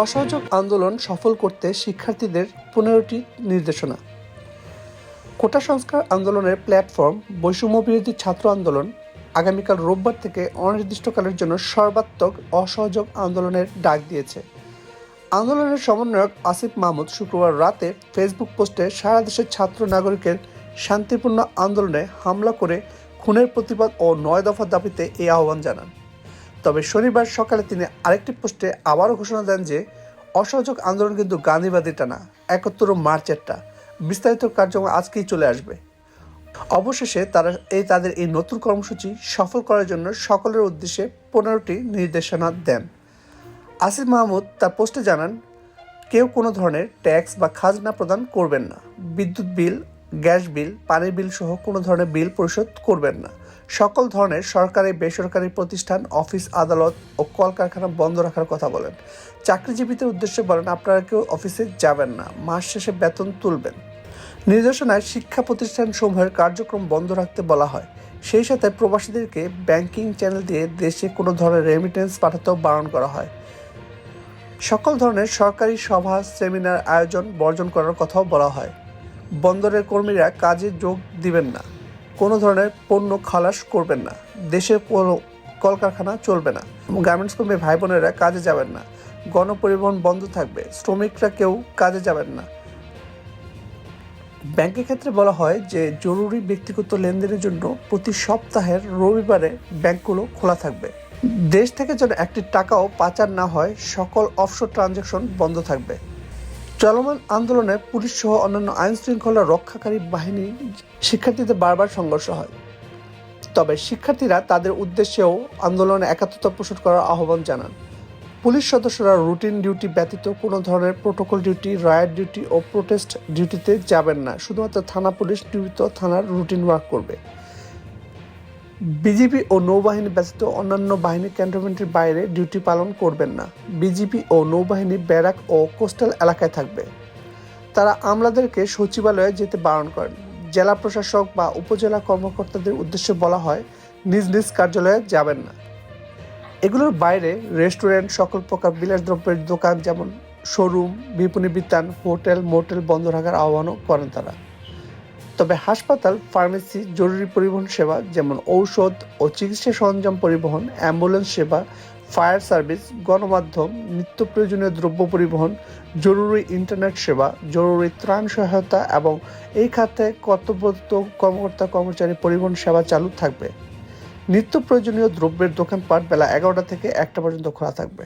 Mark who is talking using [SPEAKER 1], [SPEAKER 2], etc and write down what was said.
[SPEAKER 1] অসহযোগ আন্দোলন সফল করতে শিক্ষার্থীদের পনেরোটি নির্দেশনা। কোটা সংস্কার আন্দোলনের প্ল্যাটফর্ম বৈষম্য বিরোধী ছাত্র আন্দোলন আগামীকাল রোববার থেকে অনির্দিষ্টকালের জন্য সর্বাত্মক অসহযোগ আন্দোলনের ডাক দিয়েছে। আন্দোলনের সমন্বয়ক আসিফ মাহমুদ শুক্রবার রাতে ফেসবুক পোস্টে সারা দেশের ছাত্র নাগরিকের শান্তিপূর্ণ আন্দোলনে হামলা করে খুনের প্রতিবাদ ও নয় দফা দাবিতে এই আহ্বান জানান। তবে শনিবার সকালে তিনি আরেকটি পোস্টে আবারও ঘোষণা দেন যে অসহযোগ আন্দোলন কিন্তু গান্ধীবাদীটা না একত্তর মার্চেরটা বিস্তারিত কার্যক্রম আজকেই চলে আসবে। অবশেষে তারা এই তাদের এই নতুন কর্মসূচি সফল করার জন্য সকলের উদ্দেশ্যে পনেরোটি নির্দেশনা দেন। আসিফ মাহমুদ তার পোস্টে জানান, কেউ কোনো ধরনের ট্যাক্স বা খাজনা প্রদান করবেন না। বিদ্যুৎ বিল গ্যাস বিল পানির বিল সহ কোনো ধরনের বিল পরিশোধ করবেন না। সকল ধরনের সরকারি, বেসরকারি প্রতিষ্ঠান, অফিস আদালত ও কলকারখানা বন্ধ রাখার কথা বলেন। চাকরিজীবীদের উদ্দেশ্যে বলেন, আপনারা কেউ অফিসে যাবেন না, মাস শেষে বেতন তুলবেন। নির্দেশনায় শিক্ষা প্রতিষ্ঠানসমূহের কার্যক্রম বন্ধ রাখতে বলা হয়। সেই সাথে প্রবাসীদেরকে ব্যাংকিং চ্যানেল দিয়ে দেশে কোনো ধরনের রেমিটেন্স পাঠাতেও বারণ করা হয়। সকল ধরনের সরকারি সভা, সেমিনার, আয়োজন বর্জন করার কথাও বলা হয়। বন্দরের কর্মীরা কাজে যোগ দিবেন না। কোনো ধরনের পণ্য খালাস করবেন না। দেশে কলকারখানা চলবে না। গার্মেন্টস কর্মী ভাই বোনেরা কাজে যাবেন না। গণপরিবহন বন্ধ থাকবে। শ্রমিকরা কেউ কাজে যাবেন না। ব্যাংকের ক্ষেত্রে বলা হয় যে, জরুরি ব্যক্তিগত লেনদেনের জন্য প্রতি সপ্তাহের রবিবারে ব্যাংকগুলো খোলা থাকবে। দেশ থেকে যেন একটি টাকাও পাচার না হয়, সকল অফশোর ট্রানজ্যাকশন বন্ধ থাকবে। চলমান আন্দোলনে পুলিশ সহ অন্যান্য আইন শৃঙ্খলা রক্ষাকারী বাহিনী শিক্ষার্থীদের বারবার সংঘর্ষ হয়। তবে শিক্ষার্থীরা তাদের উদ্দেশ্যেও আন্দোলনে একাত্মতা পোষণ করার আহ্বান জানান। পুলিশ সদস্যরা রুটিন ডিউটি ব্যতীত কোনো ধরনের প্রোটোকল ডিউটি, রায়ার ডিউটি ও প্রোটেস্ট ডিউটিতে যাবেন না। শুধুমাত্র থানা পুলিশ ডিউটিত থানার রুটিন ওয়ার্ক করবে। বিজিবি ও নৌবাহিনী ব্যতীত অন্যান্য বাহিনী ক্যান্টনমেন্টের বাইরে ডিউটি পালন করবেন না। বিজিবি ও নৌবাহিনী ব্যারাক ও কোস্টাল এলাকায় থাকবে। তারা আমলাদেরকে সচিবালয়ে যেতে বারণ করেন। জেলা প্রশাসক বা উপজেলা কর্মকর্তাদের উদ্দেশ্যে বলা হয়, নিজ নিজ কার্যালয়ে যাবেন না। এগুলোর বাইরে রেস্টুরেন্ট, সকল প্রকার বিলাসদ্রব্যের দোকান যেমন শোরুম, বিপণী বিতান, হোটেল, মোটেল বন্ধ রাখার আহ্বানও করেন তারা। তবে হাসপাতাল, ফার্মেসি, জরুরি পরিবহন সেবা, যেমন ঔষধ ও চিকিৎসা সরঞ্জাম পরিবহন, অ্যাম্বুলেন্স সেবা, ফায়ার সার্ভিস, গণমাধ্যম, নিত্য প্রয়োজনীয় দ্রব্য পরিবহন, জরুরি ইন্টারনেট সেবা, জরুরি ত্রাণ সহায়তা এবং এই খাতে কর্তব্যরত কর্মকর্তা কর্মচারী পরিবহন সেবা চালু থাকবে। নিত্য প্রয়োজনীয় দ্রব্যের দোকানপাট বেলা এগারোটা থেকে একটা পর্যন্ত খোলা থাকবে।